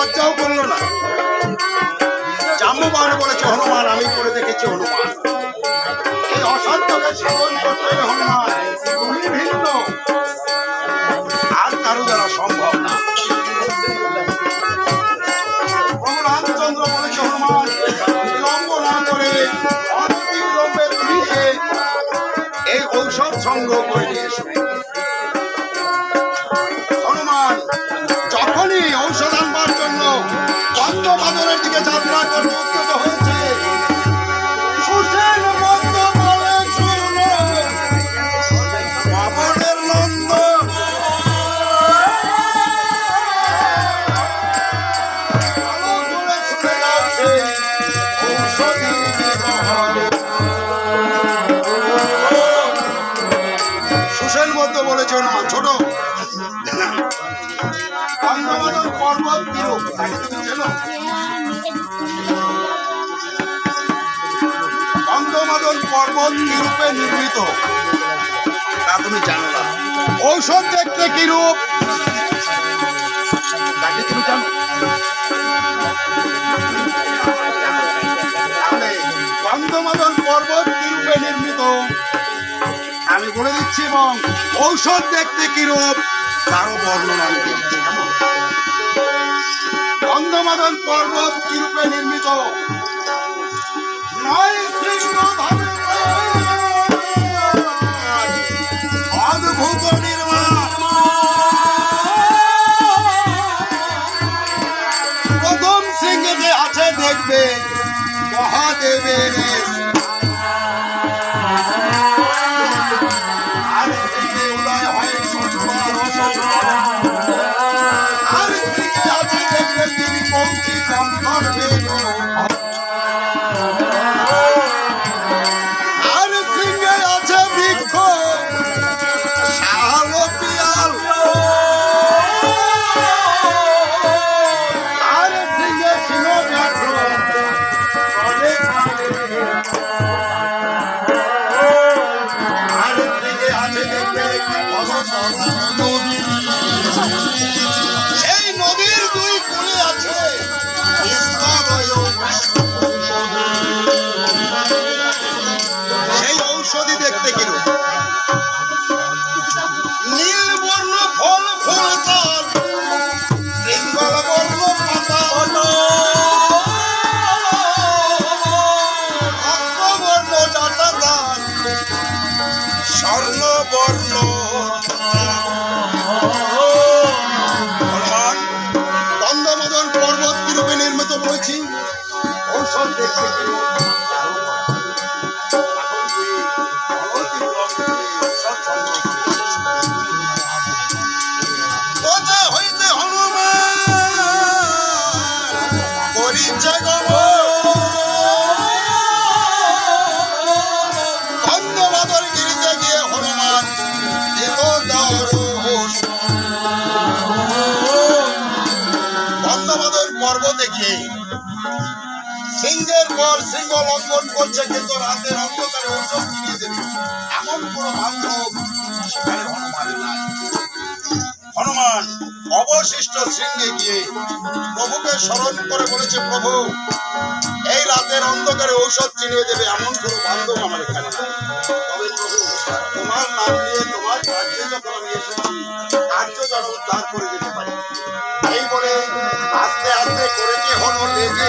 লজ্জাও করল না। জাম্মুবান বলেছে, হনুমান, আমি করে দেখেছি হনুমান। এই অসাধ্যকে সাধন করতে আর কারও সম্ভব না। হনুমান, বিলম্ব না এই ঔষধ সংগ্রহ করে নিয়ে সুসেন মধ্যে বলেছে না ছোট। পর্বত পর্বত কিরূপে নির্মিত তা তুমি জানো না। ঔষধ দেখতে কিরূপ তাকে তুমি বলে দিচ্ছি এবং ঔষধ দেখতে কিরূপ, তারও বর্ণনা গন্ধমাদন পর্বত কিরূপে নির্মিত? আছে দেখবে মহাদেবের ঔষধ দেখতে সিংহের সিংহ লঙ্ঘন করছে, কিন্তু রাতের অন্ধকারে ঔষধ কিনে দেবে। এমন কোন বান্ধব সেখানে হনুমানের নাই। হনুমান, অবশিষ্ট শৃঙ্গে গিয়ে প্রভুকে স্মরণ করে বলেছে, প্রভু, এই রাতের অন্ধকারে ঔষধ চিনিয়ে দেবে এমন কোন বান্ধব আমার এখানে নাই। তবে প্রভু, তোমার নাম নিয়ে তোমার কার্যে যখন আমি এসেছি কার্য যেন উদ্ধার করে দিতে পারি। এই বলে আস্তে করেছে হল লেজে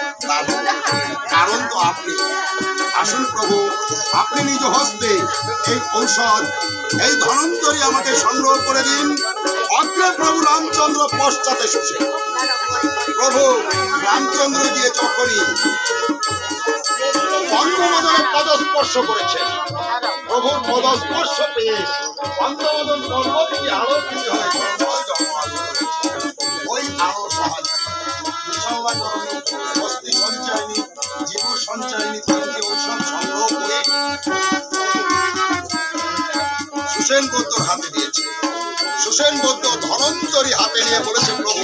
কারণ তো আপনি। আসুন প্রভু, আপনি নিজ হস্তে এই ঔষধ, এই ধনন্তরী আমাকে সংগ্রহ করে দিন। অগ্রে প্রভু রামচন্দ্র পশ্চাতে শুষে। প্রভু রামচন্দ্র গিয়ে যখনই অঙ্গমদনে পদস্পর্শ করেছেন প্রভুর পদস্পর্শ পেয়ে অঙ্গমদন পর্বতটি আলোকিত হয়ে। সুসেন বৌদ্ধর হাতে দিয়েছে। সুসেন বৌদ্ধ ধনন্তরী হাতে নিয়ে বলেছে প্রভু